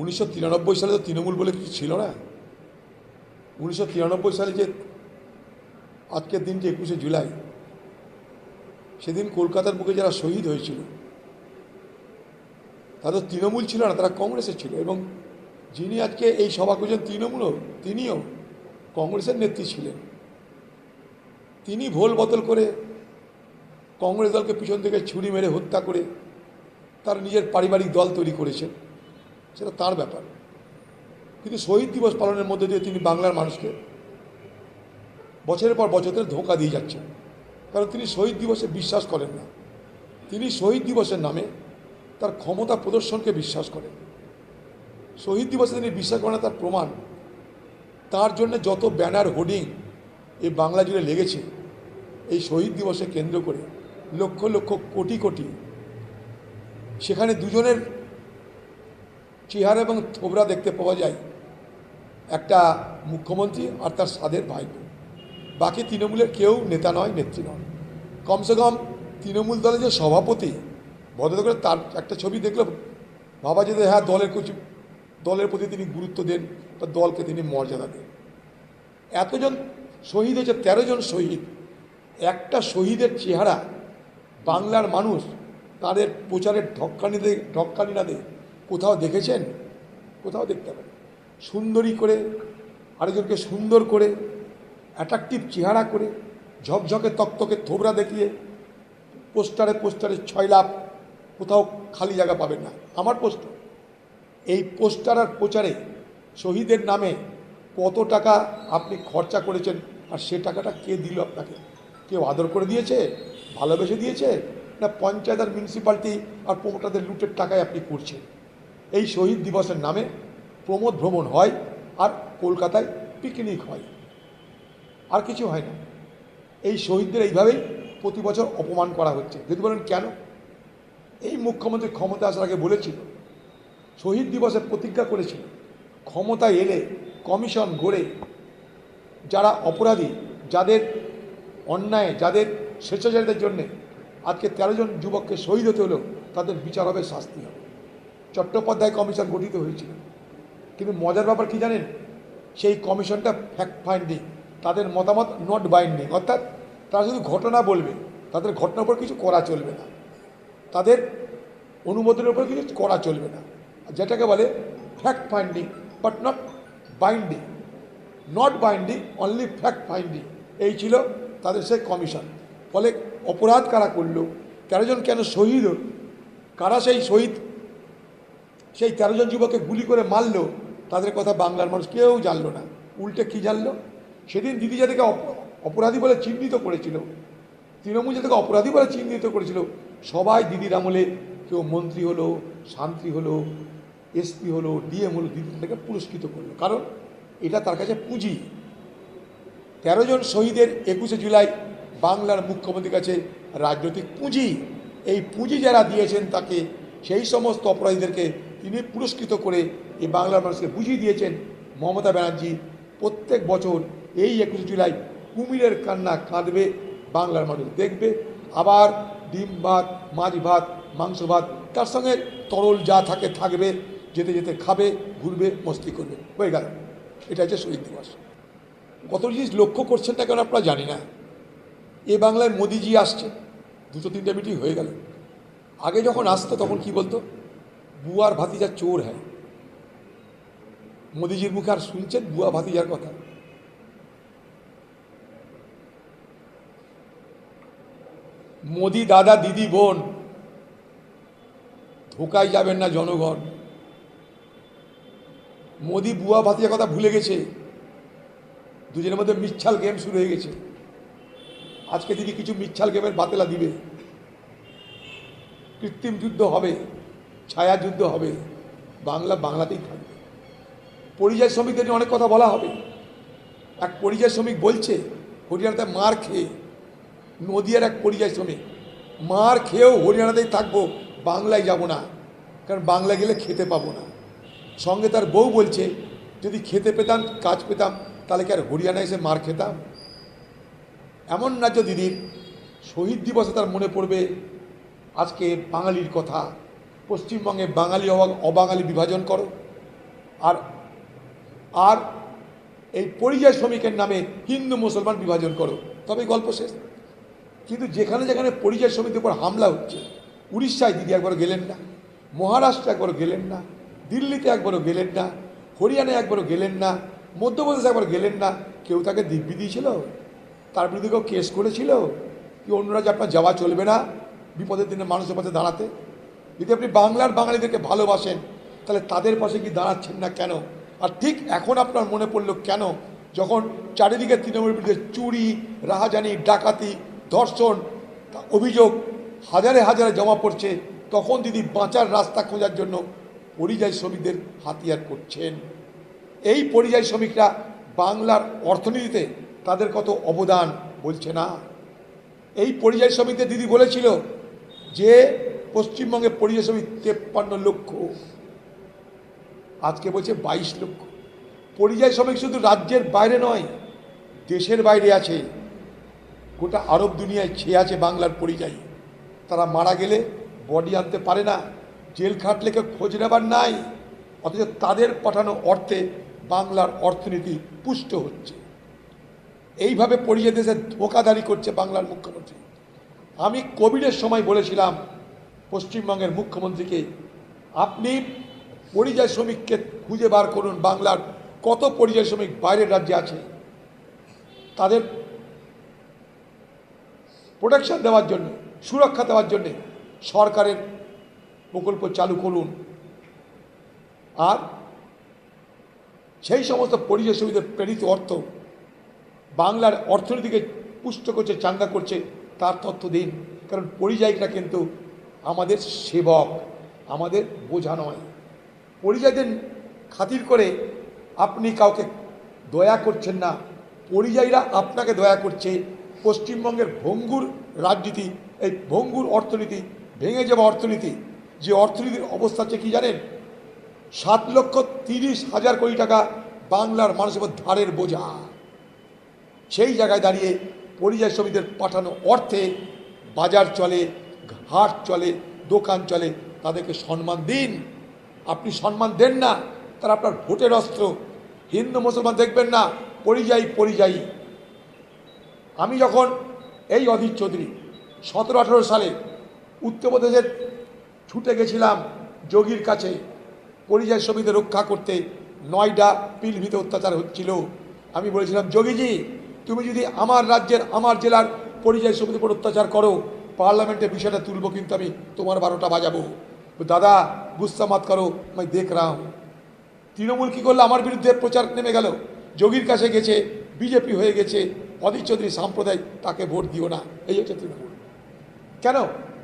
উনিশশো তিরানব্বই সালে তো তৃণমূল বলে কিছু ছিল না। উনিশশো তিরানব্বই সালে যে আজকের দিন যে একুশে জুলাই, সেদিন কলকাতার বুকে যারা শহীদ হয়েছিল তাদের তৃণমূল ছিল না, তারা কংগ্রেসের ছিল এবং যিনি আজকে এই সভা করছেন তৃণমূলও, তিনিও কংগ্রেসের নেত্রী ছিলেন। তিনি ভোল বদল করে কংগ্রেস দলকে পিছন থেকে ছুরি মেরে হত্যা করে তার নিজের পারিবারিক দল তৈরি করেছেন। সেটা তার ব্যাপার। কিন্তু শহীদ দিবস পালনের মধ্যে দিয়ে তিনি বাংলার মানুষকে বছরের পর বছরের ধোঁকা দিয়ে যাচ্ছেন। কারণ তিনি শহীদ দিবসে বিশ্বাস করেন না। তিনি শহীদ দিবসের নামে তার ক্ষমতা প্রদর্শনকে বিশ্বাস করেন। শহীদ দিবসে তিনি বিশ্বাস করেন তার প্রমাণ। তার জন্য যত ব্যানার, হোর্ডিং এই বাংলা জুড়ে লেগেছে, এই শহীদ দিবসে কেন্দ্র করে লক্ষ লক্ষ কোটি কোটি। সেখানে দুজনের চেহারা এবং থোবরা দেখতে পাওয়া যায়। একটা মুখ্যমন্ত্রী আর তার সাদের ভাই। বাকি তৃণমূলের কেউ নেতা নয়, নেত্রী নয় কমসে কম তৃণমূল দলের যে সভাপতি, ভদ্র করে তার একটা ছবি দেখলে ভাবা যেত হ্যাঁ দলের কিছু, দলের প্রতি তিনি গুরুত্ব দেন বা দলকে তিনি মর্যাদা দেন। এতজন শহীদ হয়েছে, তেরো জন শহীদ। একটা শহীদের চেহারা বাংলার মানুষ তাদের প্রচারের ঢক্কানি দে, ঢক্কানি না দিয়ে। কোথাও দেখেছেন? কোথাও দেখতে পারেন সুন্দরী করে, আরেকজনকে সুন্দর করে অ্যাট্রাকটিভ চেহারা করে, ঝকঝকে তকতকে থোবরা দেখিয়ে, পোস্টারে পোস্টারে ছয় লাভ কোথাও খালি জায়গা পাবেন না। আমার পোস্টার এই পোস্টার আর প্রচারে শহীদের নামে কত টাকা আপনি খরচা করেছেন আর সে টাকাটা কে দিল আপনাকে? কেউ আদর করে দিয়েছে? ভালোবেসে দিয়েছে? না পঞ্চায়েত আর মিউনিসিপ্যালিটি আর প্রমোটারদের লুটের টাকায় আপনি করছেন? এই শহীদ দিবসের নামে প্রমোদ ভ্রমণ হয় আর কলকাতায় পিকনিক হয়। আর কিছু হয় না। এই শহীদদের এইভাবেই প্রতি বছর অপমান করা হচ্ছে। যদি বলেন কেন? এই মুখ্যমন্ত্রী ক্ষমতা আসার আগে বলেছিল, শহীদ দিবসে প্রতিজ্ঞা করেছিল, ক্ষমতায় এলে কমিশন গড়ে যারা অপরাধী, যাদের অন্যায়, যাদের স্বেচ্ছাচারীদের জন্যে আজকে তেরো জন যুবককে শহীদ হতে হলেও তাদের বিচার হবে শাস্তি হবে। চট্টোপাধ্যায় কমিশন গঠিত হয়েছিল। কিন্তু মজার ব্যাপার কি জানেন? সেই কমিশনটা ফ্যাক্ট ফাইন্ডিং তাদের মতামত নট বাইন্ডিং অর্থাৎ তারা শুধু ঘটনা বলবে, তাদের ঘটনার উপর কিছু করা চলবে না। তাদের অনুমোদনের উপর কিছু করা চলবে না। যেটাকে বলে fact finding but not binding not binding only fact finding এই ছিল তাদের সেই কমিশন। ফলে অপরাধ কারা করল? তেরো জন কেন শহীদ? কারা সেই শহীদ সেই তেরো জন যুবককে গুলি করে মারলো, তাদের কথা বাংলার মানুষ কেউ জানলো না। উল্টে কি জানলো? সেদিন দিদি যাদেরকে অপরাধী বলে চিহ্নিত করেছিল। তৃণমূল যাদেরকে অপরাধী বলে চিহ্নিত করেছিল, সবাই দিদির আমলে কেউ মন্ত্রী হলো, শান্তি হলো, এসপি হলো, ডিএম হলো, দিদি তাদেরকে পুরস্কৃত করল। কারণ এটা তার কাছে পুঁজি। তেরো জন শহীদের একুশে জুলাই বাংলার মুখ্যমন্ত্রীর কাছে রাজনৈতিক পুঁজি। এই পুঁজি যারা দিয়েছেন তাকে, সেই সমস্ত অপরাধীদেরকে তিনি পুরস্কৃত করে এই বাংলার মানুষকে বুঝিয়ে দিয়েছেন মমতা ব্যানার্জি, প্রত্যেক বছর এই একুশে জুলাই কুমিরের কান্না কাঁদবে বাংলার মানুষ দেখবে। আবার ডিম ভাত, মাছ ভাত, মাংস ভাত, তার সঙ্গে তরল যা থাকে থাকবে, যেতে যেতে খাবে, ঘুরবে, মস্তি করবে। হয়ে গেল। এটা হচ্ছে শহীদ দিবস। কত জিনিস লক্ষ্য করছেন না কেন আপনারা জানি না। এ বাংলায় মোদিজি আসছে। দুটো তিনটে মিটিং হয়ে গেল। আগে যখন আসতো তখন কি বলতো? বুয়ার ভাতিজা চোর হ্যাঁ মোদিজির মুখে আর শুনছেন বুয়া ভাতিজার কথা মোদি দাদা দিদি বোন ধোকায় যাবেন না জনগণ মোদি বুয়া ভাতিজার কথা ভুলে গেছে দুজনের মধ্যে মিচ্ছাল গেম শুরু হয়ে গেছে আজকে তিনি কিছু মিচ্ছাল গেমের বাতেলা দিবে কৃত্রিম যুদ্ধ হবে ছায়া যুদ্ধ হবে। বাংলা বাংলাতেই থাকবে। পরিযায়ী শ্রমিকদের অনেক কথা বলা হবে। এক পরিযায়ী শ্রমিক বলছে, হরিয়ানাতে মার খেয়ে, নদিয়ার এক পরিযায়ী শ্রমিক, মার খেয়েও হরিয়ানাতেই থাকব, বাংলায় যাব না। কারণ বাংলা গেলে খেতে পাবো না। সঙ্গে তার বউ বলছে, যদি খেতে পেতাম, কাজ পেতাম, তাহলে কি আর হরিয়ানা এসে মার খেতাম? এমন রাজ্য দিদির শহীদ দিবসে তার মনে পড়বে আজকে বাঙালির কথা। পশ্চিমবঙ্গে বাঙালি অবা- অবাঙালি বিভাজন করো। আর আর এই পরিযায়ী শ্রমিকের নামে হিন্দু মুসলমান বিভাজন করো। তবে গল্প শেষ। কিন্তু যেখানে যেখানে পরিযায়ী শ্রমিকদের উপর হামলা হচ্ছে, উড়িষ্যায় দিদি একবারও গেলেন না, মহারাষ্ট্রে একবারও গেলেন না, দিল্লিতে একবারও গেলেন না, হরিয়ানায় একবারও গেলেন না, মধ্যপ্রদেশে একবার গেলেন না, কেউ তাকে দিব্যি দিয়েছিল? তার বিরুদ্ধে কেউ কেস করেছিল? কি অন্যরা যে আপনার যাওয়া চলবে না বিপদের দিনে মানুষের পাশে দাঁড়াতে? যদি আপনি বাংলার বাঙালিদেরকে ভালোবাসেন, তাহলে তাদের পাশে কি দাঁড়াচ্ছেন না কেন? আর ঠিক এখন আপনার মনে পড়ল কেন? যখন চারিদিকে তৃণমূল বিরুদ্ধে চুরি, রাহাজানি, ডাকাতি, ধর্ষণ অভিযোগ হাজারে হাজারে জমা পড়ছে, তখন দিদি বাঁচার রাস্তা খোঁজার জন্য পরিযায়ী শ্রমিকদের হাতিয়ার করছেন। এই পরিযায়ী শ্রমিকরা বাংলার অর্থনীতিতে তাদের কত অবদান বলছে না? এই পরিযায়ী শ্রমিকদের দিদি বলেছিল যে পশ্চিমবঙ্গে পরিযায়ী শ্রমিক তেপ্পান্ন লক্ষ। আজকে বলছে বাইশ লক্ষ। পরিযায়ী শ্রমিক শুধু রাজ্যের বাইরে নয়, দেশের বাইরে আছে। গোটা আরব দুনিয়ায় ছেয়ে আছে বাংলার পরিযায়ী। তারা মারা গেলে বডি আনতে পারে না, জেল খাটলে কেউ খোঁজ নেবার নাই, অথচ তাদের পাঠানো অর্থে বাংলার অর্থনীতি পুষ্ট হচ্ছে। এইভাবে পরিযায়ী দেশে ধোকাদারি করছে বাংলার মুখ্যমন্ত্রী। আমি কোভিডের সময় বলেছিলাম পশ্চিমবঙ্গের মুখ্যমন্ত্রীকে, আপনি পরিযায়ী শ্রমিককে খুঁজে বার করুন বাংলার কত পরিযায়ী শ্রমিক বাইরের রাজ্যে আছে। তাদের প্রোটেকশন দেওয়ার জন্য, সুরক্ষা দেওয়ার জন্য সরকারের প্রকল্প চালু করুন। আর সেই সমস্ত পরিযায়ী শ্রমিকদের প্রেরিত অর্থ বাংলার অর্থনীতিকে পুষ্ট করছে চাঙ্গা করছে, তার তথ্য দিন। কারণ পরিযায়ীরা কিন্তু আমাদের সেবক, আমাদের বোঝা নয়। পরিযায়ীদের খাতির করে আপনি কাউকে দয়া করছেন না। পরিযায়ীরা আপনাকে দয়া করছে। পশ্চিমবঙ্গের ভঙ্গুর রাজনীতি, এই ভঙ্গুর অর্থনীতি, ভেঙে যাওয়া অর্থনীতি, যে অর্থনীতির অবস্থা হচ্ছে কি জানেন? সাত লক্ষ তিরিশ হাজার কোটি টাকা বাংলার মানুষের উপর ধারের বোঝা। সেই জায়গায় দাঁড়িয়ে পরিযায়ী শ্রমিকদের পাঠানো অর্থে বাজার চলে হাট চলে, দোকান চলে, তাদেরকে সম্মান দিন। আপনি সম্মান দেন না, তারা আপনার ভোটের অস্ত্র। হিন্দু, মুসলমান দেখবেন না, পরিযায়ী পরিযায়ী। আমি যখন এই অধীর চৌধুরী সতেরো, আঠেরো সালে উত্তরপ্রদেশের ছুটে গেছিলাম যোগীর কাছে, পরিযায়ী শ্রমিকদের রক্ষা করতে, নয়ডা পিলভিতে অত্যাচার হচ্ছিল। আমি বলেছিলাম, যোগীজি, তুমি যদি আমার রাজ্যের, আমার জেলার পরিযায়ী শ্রমিকদের উপর অত্যাচার করো পার্লামেন্টে বিষয়টা তুলবো, কিন্তু আমি তোমার বারোটা বাজাবো। দাদা গুস্সা মাত করো, আমি দেখ রা তৃণমূল কী করল? আমার বিরুদ্ধে প্রচার নেমে গেল। যোগীর কাছে গেছে, বিজেপি হয়ে গেছে, অধীর চৌধুরী সাম্প্রদায় তাকে ভোট দিও না। এই হচ্ছে তৃণমূল। কেন?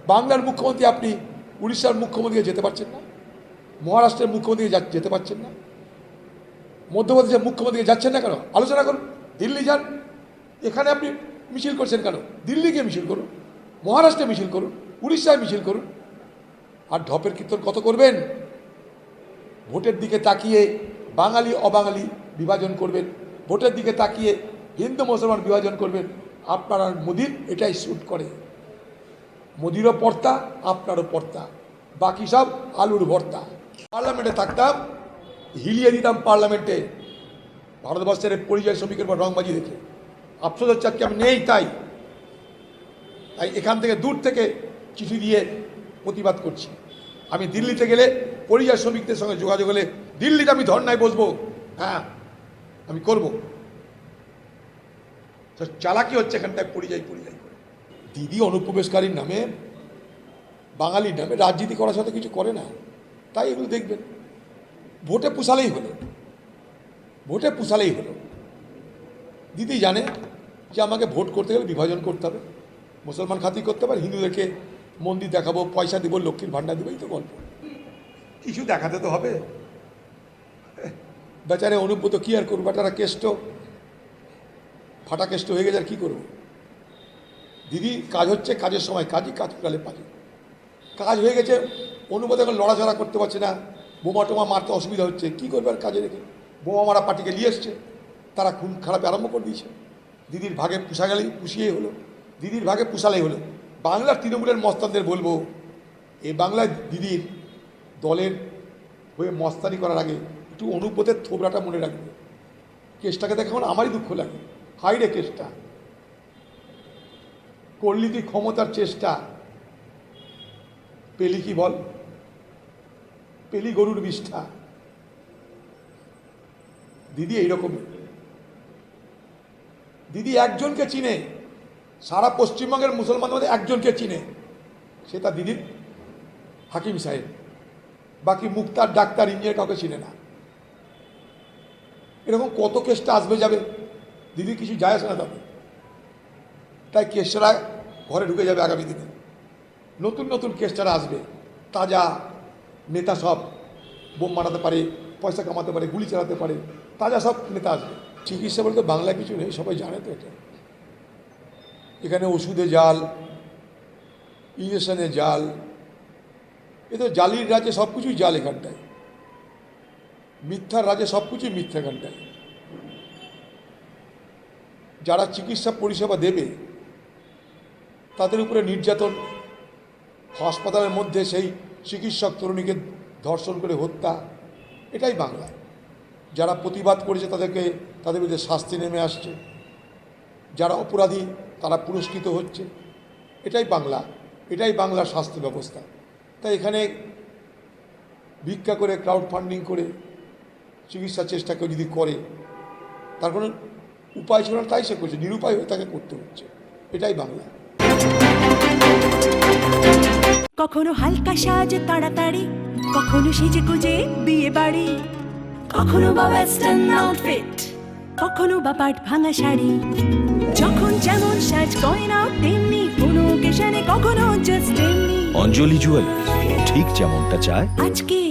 বাংলার মুখ্যমন্ত্রী আপনি উড়িষ্যার মুখ্যমন্ত্রীকে যেতে পারছেন না? মহারাষ্ট্রের মুখ্যমন্ত্রীকে যেতে পারছেন না? মধ্যপ্রদেশের মুখ্যমন্ত্রীকে যাচ্ছেন না কেন? আলোচনা করুন। দিল্লি যান। এখানে আপনি মিছিল করছেন কেন? দিল্লি গিয়ে মিছিল করুন। মহারাষ্ট্রে মিছিল করুন, উড়িষ্যায় মিছিল করুন। আর ঢপের কীর্তন কত করবেন? ভোটের দিকে তাকিয়ে বাঙালি, অবাঙালি বিভাজন করবেন। ভোটের দিকে তাকিয়ে হিন্দু, মুসলমান বিভাজন করবেন। আপনার মোদির এটাই শ্যুট করে। মোদিরও পর্তা আপনারও পর্তা বাকি সব আলুর ভর্তা। পার্লামেন্টে থাকতাম, হিলিয়ে দিতাম পার্লামেন্টে। ভারতবর্ষের পরিযায়ী শ্রমিকের পর রংবাজি দেখে। আফসোস হচ্ছে আজকে আমি নেই, তাই। তাই এখান থেকে দূর থেকে চিঠি দিয়ে প্রতিবাদ করছি। আমি দিল্লিতে গেলে পরিযায়ী শ্রমিকদের সঙ্গে যোগাযোগ হলে দিল্লিতে আমি ধর্নায় বসবো। হ্যাঁ আমি করব। চালাকি হচ্ছে এখানটায় পরিযায়ী পরিযায়ী দিদি অনুপ্রবেশকারীর নামে, বাঙালির নামে রাজনীতি করার সাথে কিছু করে না। তাই এগুলো দেখবেন। ভোটে পুষালেই হলো। ভোটে পুষালেই হলো। দিদি জানে যে আমাকে ভোট করতে গেলে বিভাজন করতে হবে। মুসলমান খাতি করতে পারে হিন্দুদেরকে মন্দির দেখাবো পয়সা দিব লক্ষ্মীর ভাণ্ডার দেবো এই তো গল্প। কিছু দেখাতে তো হবে। বেচারে অনুব্রত কী আর করব? বেটারা কেষ্ট। ফাটা কেষ্ট হয়ে গেছে আর কী করব? দিদি কাজ হচ্ছে কাজের সময় কাজই কাজ করালে পারি। কাজ হয়ে গেছে অনুব্রত এখন লড়াচড়া করতে পারছে না। বোমা টোমা মারতে অসুবিধা হচ্ছে কী করবে আর কাজে রেখে? বোমা মারা পার্টিকে নিয়ে এসছে তারা খুন খারাপ আরম্ভ করে দিয়েছে। দিদির ভাগে পুষা গেলেই পুষিয়েই হলো। দিদির ভাগে পুষালেই হলো। বাংলার তৃণমূলের মস্তানদের বলব এই বাংলায় দিদির দলের হয়ে মস্তানি করার আগে একটু অনুপতের থোবরাটা মনে রাখবে। কেসটাকে দেখে আমার আমারই দুঃখ লাগে। হাই রে কেসটা। করলি তুই ক্ষমতার চেষ্টা। পেলি কি বল? পেলি গরুর বিষ্ঠা। দিদি এইরকম দিদি একজনকে চিনে। সারা পশ্চিমবঙ্গের মুসলমানদের মধ্যে একজনকে চিনে। সে তার দিদির হাকিম সাহেব। বাকি মুক্তার ডাক্তার ইঞ্জিনিয়ার কাউকে চিনে না। এরকম কত কেসটা আসবে যাবে? দিদি কিছু যায় আসে না তাতে তাই কেসটা ঘরে ঢুকে যাবে আগামী দিনে। নতুন নতুন কেসটারা আসবে, তাজা নেতা সব বোম মারাতে পারে, পয়সা কামাতে পারে, গুলি চালাতে পারে, তাজা সব নেতা আসবে। চিকিৎসা বলতে বাংলা কিছু নেই, সবাই জানে তো এটা। এখানে ওষুধে জাল, ইঞ্জেকশনে জাল, এ তো জালির রাজ্যে সব কিছুই জাল এখানটায়। মিথ্যার রাজ্যে সব কিছুই মিথ্যা এখানটায়। যারা চিকিৎসা পরিষেবা দেবে, তাদের উপরে নির্যাতন, হাসপাতালের মধ্যে সেই চিকিৎসক তরুণীকে ধর্ষণ করে হত্যা, এটাই বাংলা। যারা প্রতিবাদ করেছে তাদেরকে, তাদের বিরুদ্ধে শাস্তি নেমে আসছে। যারা অপরাধী তারা পুরস্কৃত হচ্ছে। এটাই বাংলা, এটাই বাংলার স্বাস্থ্য ব্যবস্থা। তাই এখানে ভিক্ষা করে ক্রাউড ফান্ডিং করে, চিকিৎসার চেষ্টা কেউ যদি করে, তার কোনো উপায় ছিল না, তাই সে করছে। নিরুপায় হয়ে তাকে করতে হচ্ছে। এটাই বাংলা। কখনো হালকা সাজ তাড়াতাড়ি, কখনো সেজে গুজে বিয়ে বাড়ি, কখনো বা ওয়েস্টার্ন আউটফিট কখনো বা পাট ভাঙা শাড়ি। যখন যেমন সাজ গয়না তেমনি কোনো কেশানে কখনো জাস্ট তেমনি অঞ্জলি জুয়েলার্স ঠিক যেমনটা চায়। নারী